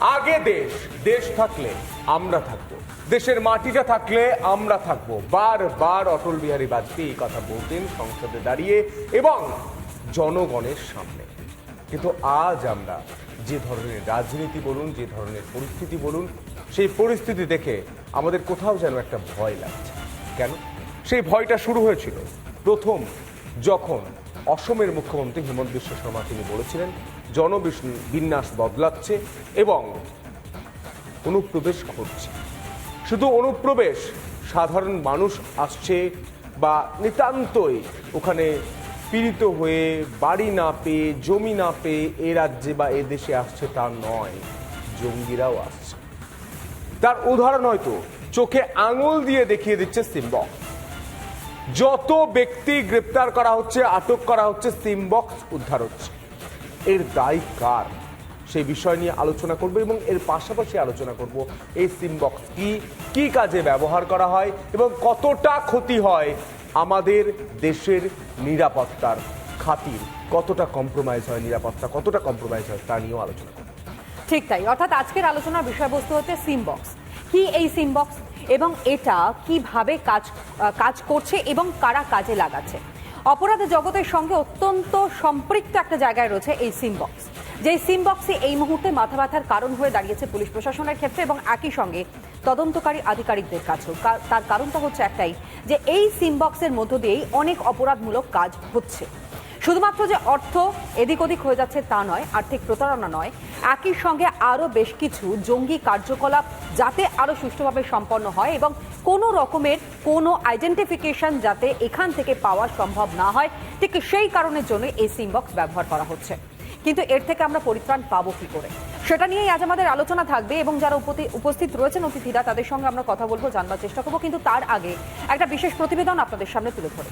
আগে দেশ দেশ থাকলে আমরা থাকব। দেশের মাটিটা থাকলে আমরা থাকব। বারবার অটল বিহারী বাজপেয়ী কথা বলতেন সংসদে দাঁড়িয়ে এবং জনগণের সামনে। কিন্তু আজ আমরা যে ধরনের রাজনীতি বলুন, যে ধরনের পরিস্থিতি বলুন, সেই পরিস্থিতি দেখে আমাদের কোথাও যেন একটা ভয় লাগছে। কেন? সেই ভয়টা শুরু হয়েছিল প্রথম যখন অসমের মুখ্যমন্ত্রী হিমন্ত বিশ্ব শর্মা তিনি বলেছিলেন জনবিন্যাস বদলাচ্ছে এবং অনুপ্রবেশ ঘটছে। শুধু অনুপ্রবেশ, সাধারণ মানুষ আসছে বা নিতান্তই ওখানে পীড়িত হয়ে বাড়ি না পেয়ে, জমি না পেয়ে এ রাজ্যে বা এ দেশে আসছে তা নয়, জঙ্গিরাও আসছে। তার উদাহরণ হয়তো চোখে আঙুল দিয়ে দেখিয়ে দিচ্ছে সিমবক্স যত ব্যক্তি গ্রেপ্তার করা হচ্ছে, আটক করা হচ্ছে, সিমবক্স উদ্ধার হচ্ছে। এর দায় কার? সেই বিষয় নিয়ে আলোচনা করব এবং এর পাশাপাশি আলোচনা করব এই সিমবক্স কি কি কাজে ব্যবহার করা হয় এবং কতটা ক্ষতি হয় আমাদের দেশের নিরাপত্তার খাতির? কতটা কম্প্রোমাইজ হয় নিরাপত্তা, কতটা কম্প্রোমাইজ হয় তা নিয়েও আলোচনা করব। ঠিক তাই। অর্থাৎ আজকের আলোচনার বিষয়বস্তু হচ্ছে সিম বক্স কি এই সিম বক্স এবং এটা কীভাবে কাজ কাজ করছে এবং কারা কাজে লাগাচ্ছে। অপরাধ জগতের সঙ্গে অত্যন্ত সম্পৃক্ত একটা জায়গায় রয়েছে এই সিম বক্স। যে সিম বক্সে এই মুহূর্তে মাথা ব্যথার কারণ হয়ে দাঁড়িয়েছে পুলিশ প্রশাসনের ক্ষেত্রে এবং একই সঙ্গে তদন্তকারী আধিকারিকদের কাছেও। তার কারণটা হচ্ছে একটাই, যে এই সিম বক্সের মধ্য দিয়েই অনেক অপরাধমূলক কাজ হচ্ছে। শুধুমাত্র যে অর্থ এদিক ওদিক হয়ে যাচ্ছে তা নয়, আর্থিক প্রতারণা নয়, একই সঙ্গে আরও বেশ কিছু জঙ্গি কার্যকলাপ যাতে আরও সুষ্ঠুভাবে সম্পন্ন হয় এবং কোনো রকমের কোনো আইডেন্টিফিকেশন যাতে এখান থেকে পাওয়া সম্ভব না হয়, ঠিক সেই কারণের জন্য এই সিম বক্স ব্যবহার করা হচ্ছে। কিন্তু এর থেকে আমরা পরিত্রাণ পাবো কি করে? সেটা নিয়েই আজ আমাদের আলোচনা থাকবে এবং যারা উপস্থিত রয়েছেন অতিথিরা, তাদের সঙ্গে আমরা কথা বলব, জানবার চেষ্টা করব, কিন্তু তার আগে একটা বিশেষ প্রতিবেদন আপনাদের সামনে তুলে ধরে।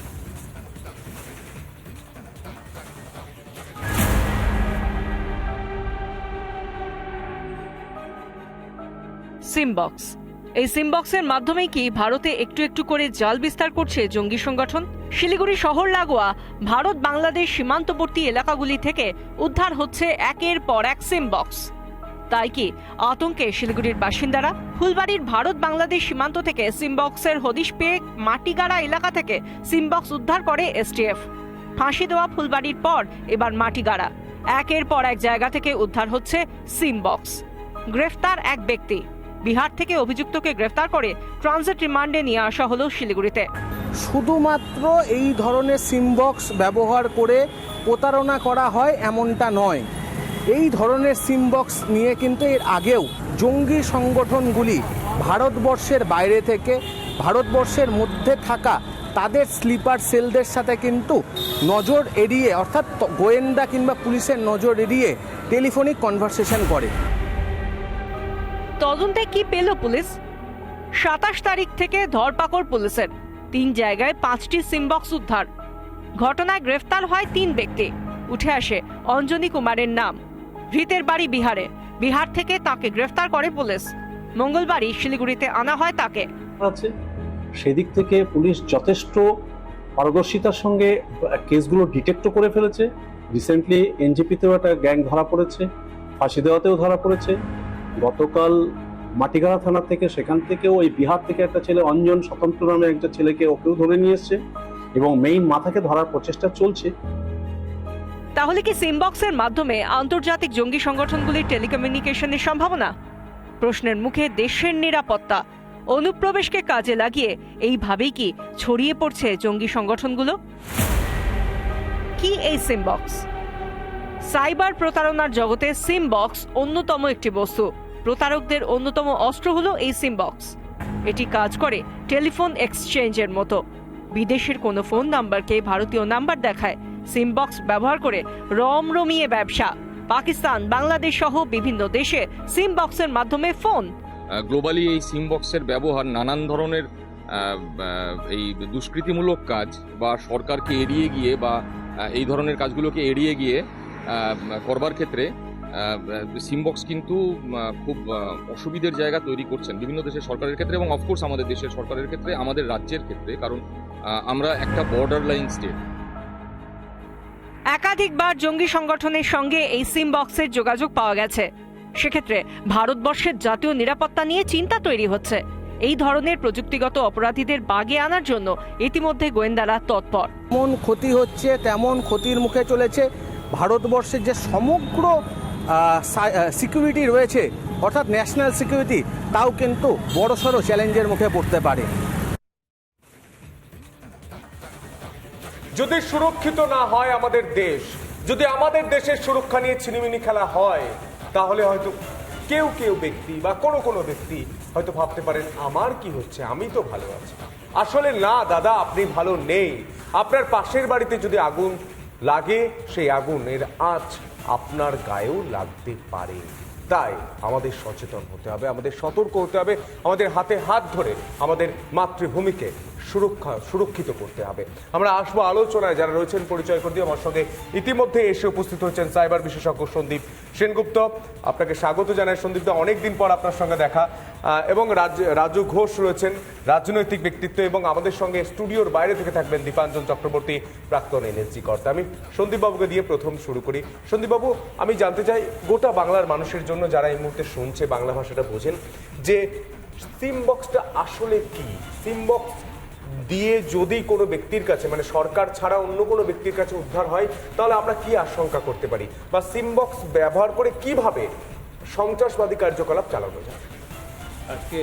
সিমবক্স। এই সিমবক্সের মাধ্যমেই কি ভারতে একটু একটু করে জাল বিস্তার করছে জঙ্গি সংগঠন? শিলিগুড়ি শহর লাগোয়া ভারত বাংলাদেশ সীমান্তবর্তী এলাকাগুলি থেকে উদ্ধার হচ্ছে একের পর এক সিমবক্স। তাই কি আতঙ্কে শিলিগুড়ির বাসিন্দারা ফুলবাড়ির ভারত বাংলাদেশ সীমান্ত থেকে সিমবক্সের হদিশ পেয়ে মাটিগাড়া এলাকা থেকে সিমবক্স উদ্ধার করে এসটিএফ। ফাঁসি দেওয়া ফুলবাড়ির পর এবার মাটিগাড়া। একের পর এক জায়গা থেকে উদ্ধার হচ্ছে সিমবক্স। গ্রেফতার এক ব্যক্তি। বিহার থেকে অভিযুক্তকে গ্রেফতার করে ট্রানজিট রিমান্ডে নিয়ে আসা হলো শিলিগুড়িতে। শুধুমাত্র এই ধরনের সিমবক্স ব্যবহার করে প্রতারণা করা হয় এমনটা নয়। এই ধরনের সিমবক্স নিয়ে কিন্তু এর আগেও জঙ্গি সংগঠনগুলি ভারতবর্ষের বাইরে থেকে, ভারতবর্ষের মধ্যে থাকা তাদের স্লিপার সেলদের সাথে কিন্তু নজর এড়িয়ে, অর্থাৎ গোয়েন্দা কিংবা পুলিশের নজর এড়িয়ে টেলিফোনিক কনভারসেশন করে। তদন্তে কি পেল পুলিশ? সাতাশ তারিখ থেকে ধরপাকড় পুলিশের। তিন জায়গায় পাঁচটি সিমবক্স উদ্ধার। ঘটনায় গ্রেফতার হয় তিন ব্যক্তি। উঠে আসে অঞ্জনী কুমারের নাম। ভৃতের বাড়ি বিহারে। বিহার থেকে তাকে গ্রেফতার করে পুলিশ। মঙ্গলবারই শিলিগুড়িতে আনা হয় তাকে। আছে। সেদিক থেকে পুলিশ যথেষ্ট পারদর্শিতার সঙ্গে কেসগুলো ডিটেক্টও করে ফেলেছে। রিসেন্টলি এনজিপিতেও একটা গ্যাং ধরা পড়েছে। ফাঁসি দেওয়াতেও ধরা পড়েছে। গতকাল মাটিগাড়া থানা থেকে সেখান থেকেও ওই বিহার থেকে একটা ছেলে অঞ্জন স্বতন্ত্র নামে একটা ছেলেকে ওকেও ধরে নিয়ে এসছে এবং মেইন মাথাকে ধরার প্রচেষ্টা চলছে। তাহলে কি সিমবক্সের মাধ্যমে আন্তর্জাতিক জঙ্গি সংগঠনগুলির টেলিকমিউনিকেশনের সম্ভাবনা? প্রশ্নের মুখে দেশের নিরাপত্তা। অনুপ্রবেশকে কাজে লাগিয়ে এইভাবেই কি ছড়িয়ে পড়ছে জঙ্গি সংগঠনগুলো? কি এই সিমবক্স? সাইবার প্রতারণার জগতে সিমবক্স অন্যতম একটি বস্তু। প্রতারকদের অন্যতম অস্ত্র হলো এই সিমবক্স এটি কাজ করে টেলিফোন এক্সচেঞ্জের মতো। বিদেশের কোনো ফোন নাম্বারকে ভারতীয় নাম্বার দেখায়। সিমবক্স ব্যবহার করে রমরমিয়ে ব্যবসা। পাকিস্তান, বাংলাদেশ সহ বিভিন্ন দেশে সিমবক্সের মাধ্যমে ফোন। গ্লোবালি এই সিম বক্সের ব্যবহার নানান ধরনের এই দুষ্কৃতিমূলক কাজ বা সরকারকে এড়িয়ে গিয়ে বা এই ধরনের কাজগুলোকে এড়িয়ে গিয়ে করবার ক্ষেত্রে সিম বক্স কিন্তু খুব অসুবিধের জায়গা তৈরি করছেন বিভিন্ন দেশের সরকারের ক্ষেত্রে এবং অফকোর্স আমাদের দেশের সরকারের ক্ষেত্রে আমাদের রাজ্যের ক্ষেত্রে কারণ আমরা একটা বর্ডার লাইন স্টেট একাধিকবার জঙ্গি সংগঠনের সঙ্গে এই সিম বক্সের যোগাযোগ পাওয়া গেছে। সেক্ষেত্রে ভারতবর্ষের জাতীয় নিরাপত্তা নিয়ে চিন্তা তৈরি হচ্ছে। এই ধরনের প্রযুক্তিগত অপরাধীদের বাগে আনার জন্য ইতিমধ্যে গোয়েন্দারা তৎপর। যেমন ক্ষতি হচ্ছে তেমন ক্ষতির মুখে চলেছে। ভারতবর্ষের যে সমগ্র সিকিউরিটি রয়েছে, অর্থাৎ ন্যাশনাল সিকিউরিটি তাও কিন্তু বড়সড় চ্যালেঞ্জের মুখে পড়তে পারে। যদি সুরক্ষিত না হয় আমাদের দেশ, যদি আমাদের দেশের সুরক্ষা নিয়ে ছিনিমিনি খেলা হয়, তাহলে হয়তো কেউ কেউ ব্যক্তি বা কোনো কোনো ব্যক্তি হয়তো ভাবতে পারেন, আমার কি হচ্ছে? আমি তো ভালো আছি। আসলে না, দাদা, আপনি ভালো নেই। আপনার পাশের বাড়িতে যদি আগুন লাগে সেই আগুনের আঁচ আপনার গায়েও লাগতে পারে। তাই আমাদের সচেতন হতে হবে, আমাদের সতর্ক হতে হবে, আমাদের হাতে হাত ধরে আমাদের মাতৃভূমিকে সুরক্ষা, সুরক্ষিত করতে হবে। আমরা আসব আলোচনায়। যারা রয়েছেন, পরিচয় করে দিয়ে আমার সঙ্গে ইতিমধ্যে এসে উপস্থিত হয়েছেন সাইবার বিশেষজ্ঞ সন্দীপ সেনগুপ্ত। আপনাকে স্বাগত জানাই সন্দীপ দা। অনেকদিন পর আপনার সঙ্গে দেখা। এবং রাজু ঘোষ রয়েছেন রাজনৈতিক ব্যক্তিত্ব এবং আমাদের সঙ্গে স্টুডিওর বাইরে থেকে থাকবেন দীপাঞ্জন চক্রবর্তী, প্রাক্তন এনএসজি কর্তা। আমি সন্দীপবাবুকে দিয়ে প্রথম শুরু করি। সন্দীপবাবু আমি জানতে চাই, গোটা বাংলার মানুষের জন্য যারা এই মুহূর্তে শুনছে বাংলা ভাষাটা বোঝেন, যে সিম বক্সটা আসলে কি? সিম বক্স দিয়ে যদি কোনো ব্যক্তির কাছে মানে সরকার ছাড়া অন্য কোনো ব্যক্তির কাছে উদ্ধার হয়, তাহলে আমরা কি আশঙ্কা করতে পারি? বা সিম বক্স ব্যবহার করে কীভাবে সন্ত্রাসবাদী কার্যকলাপ চালানো যায়? আজকে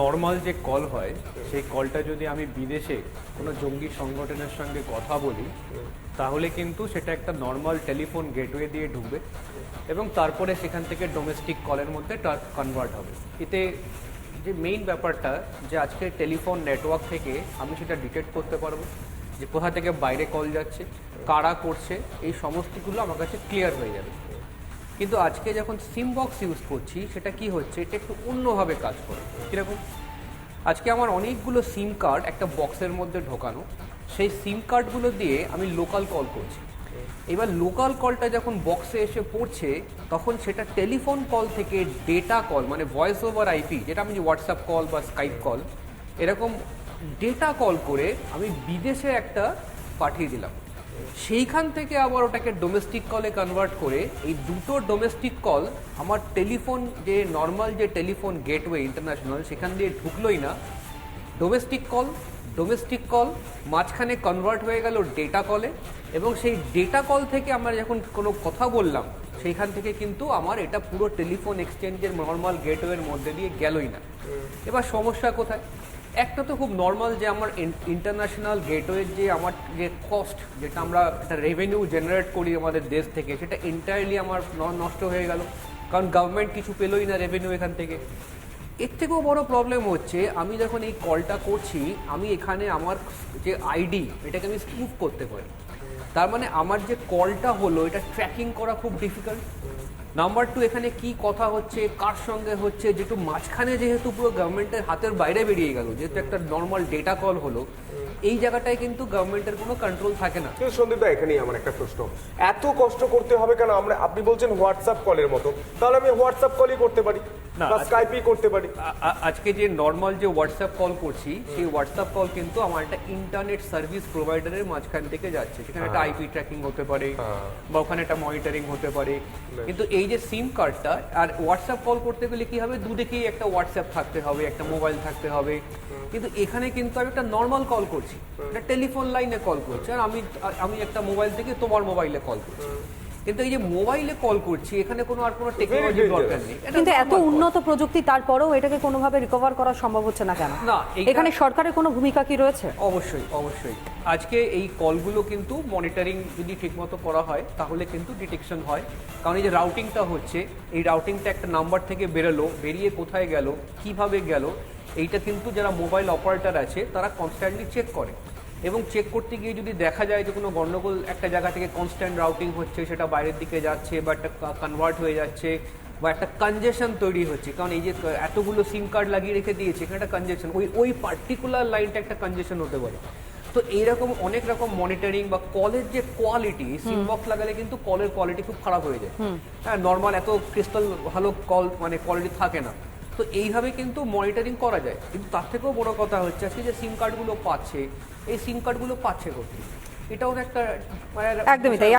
নর্মাল যে কল হয়, সেই কলটা যদি আমি বিদেশে কোনো জঙ্গি সংগঠনের সঙ্গে কথা বলি, তাহলে কিন্তু সেটা একটা নর্মাল টেলিফোন গেটওয়ে দিয়ে ঢুকবে এবং তারপরে সেখান থেকে ডোমেস্টিক কলের মধ্যে কনভার্ট হবে। এতে যে মেইন ব্যাপারটা যে আজকে টেলিফোন নেটওয়ার্ক থেকে আমি সেটা ডিটেক্ট করতে পারব, যে কোথা থেকে বাইরে কল যাচ্ছে, কারা করছে, এই সমস্তগুলো আমার কাছে ক্লিয়ার হয়ে যাবে। কিন্তু আজকে যখন সিম বক্স ইউজ করছি, সেটা কি হচ্ছে, এটা একটু অন্যভাবে কাজ করে। কীরকম? আজকে আমার অনেকগুলো সিম কার্ড একটা বক্সের মধ্যে ঢোকানো। সেই সিম কার্ডগুলো দিয়ে আমি লোকাল কল করছি। এবার লোকাল কলটা যখন বক্সে এসে পড়ছে, তখন সেটা টেলিফোন কল থেকে ডেটা কল মানে ভয়েস ওভার আইপি যেটা আমি হোয়াটসঅ্যাপ কল বা স্কাইপ কল এরকম ডেটা কল করে আমি বিদেশে একটা পাঠিয়ে দিলাম। সেইখান থেকে আবার ওটাকে ডোমেস্টিক কলে কনভার্ট করে এই দুটো ডোমেস্টিক কল আমার টেলিফোন যে নর্মাল যে টেলিফোন গেটওয়ে ইন্টারন্যাশনাল সেখান দিয়ে ঢুকলোই না। ডোমেস্টিক কল ডোমেস্টিক কল মাঝখানে কনভার্ট হয়ে গেল ডেটা কলে এবং সেই ডেটা কল থেকে আমরা যখন কোনো কথা বললাম, সেইখান থেকে কিন্তু আমার এটা পুরো টেলিফোন এক্সচেঞ্জের নর্মাল গেটওয়ের মধ্যে দিয়ে গেলই না। এবার সমস্যা কোথায়? একটা তো খুব নর্মাল যে আমার ইন্টারন্যাশনাল গেটওয়ের যে আমার যে কস্ট যেটা আমরা একটা রেভিনিউ জেনারেট করি আমাদের দেশ থেকে, সেটা এন্টায়ারলি আমার নষ্ট হয়ে গেল। কারণ গভর্নমেন্ট কিছু পেলোই না রেভিনিউ এখান থেকে। এর থেকেও বড় প্রবলেম হচ্ছে, আমি যখন এই কলটা করছি, আমি এখানে আমার যে আইডি এটাকে আমি স্কুপ করতে পারি। তার মানে আমার যে কলটা হলো, এটা ট্র্যাকিং করা খুব ডিফিকাল্ট নাম্বার টু এখানে কি কথা হচ্ছে, কার সঙ্গে হচ্ছে যেটু মাঝখানে যেহেতু পুরো গভর্নমেন্টের হাতের বাইরে বেরিয়ে গেল, যেহেতু একটা নর্মাল ডেটা কল হলো, এই জায়গাটায় কিন্তু গভর্নমেন্টের কোনো কন্ট্রোল থাকে না। কিন্তু সন্দীপ এখানেই আমার একটা প্রশ্ন। এত কষ্ট করতে হবে কেন? আমরা, আপনি বলছেন হোয়াটসঅ্যাপ কলের মতো, তাহলে আমি হোয়াটসঅ্যাপ কলই করতে পারি। বা স্কাইপই করতে পারি। আজকে যে নর্মাল যে হোয়াটসঅ্যাপ কল করছি সেই হোয়াটসঅ্যাপ কল কিন্তু আমার একটা ইন্টারনেট সার্ভিস প্রোভাইডারের মাঝখান থেকে যাচ্ছে। সেখানে একটা আইপি ট্র্যাকিং হতে পারে বা ওখানে একটা মনিটরিং হতে পারে। কিন্তু এই যে সিম কার্ডটা আর হোয়াটসঅ্যাপ কল করতে গেলে কি হবে? দুদিকেই একটা হোয়াটসঅ্যাপ থাকতে হবে একটা মোবাইল থাকতে হবে। কিন্তু এখানে কিন্তু আমি একটা নর্মাল কল করছি। একটা টেলিফোন লাইনে কল করছি। আর আমি আমি একটা মোবাইল থেকে তোমার মোবাইলে কল করছি। কিন্তু এই যে মোবাইলে কল করছি এখানে কোনো আর কোনো টেকনোলজির dangerous. দরকার নেই। কিন্তু এত উন্নত প্রযুক্তি তারপরেও এটাকে কোনোভাবে রিকভার করা সম্ভব হচ্ছে না কেন? না, এখানে সরকারের কোনো ভূমিকা কি রয়েছে? অবশ্যই অবশ্যই। আজকে এই কলগুলো কিন্তু মনিটরিং যদি ঠিকমতো করা হয় তাহলে কিন্তু ডিটেকশন হয়। কারণ এই যে রাউটিংটা হচ্ছে এই রাউটিংটা একটা নাম্বার থেকে বেরোলো বেরিয়ে কোথায় গেল কীভাবে গেল এইটা কিন্তু যারা মোবাইল অপারেটর আছে তারা কনস্ট্যান্টলি চেক করে। এবং চেক করতে গিয়ে যদি দেখা যায় যে কোনো গণ্ডগোল একটা জায়গা থেকে কনস্ট্যান্ট রাউটিং হচ্ছে সেটা বাইরের দিকে যাচ্ছে বা একটা কনভার্ট হয়ে যাচ্ছে বা একটা কনজেশন তৈরি হচ্ছে। কারণ এই যে এতগুলো সিম কার্ড লাগিয়ে রেখে দিয়েছে এখানে একটা কনজেশন ওই ওই পার্টিকুলার লাইনটা একটা কনজেশন হতে পারে। তো এইরকম অনেক রকম মনিটরিং বা কলের যে কোয়ালিটি সিম বক্স লাগালে কিন্তু কলের কোয়ালিটি খুব খারাপ হয়ে যায়। হ্যাঁ নর্মাল এত ক্রিস্টাল ভালো কল মানে কোয়ালিটি থাকে না। তো এইভাবে কিন্তু মনিটরিং করা যায়। কিন্তু তার থেকেও বড় কথা হচ্ছে আজকে যে সিম কার্ডগুলো পাচ্ছে, এই সিম কার্ডগুলো পাচ্ছে কোথায়? এটাও একটা মানে একদমই তাই।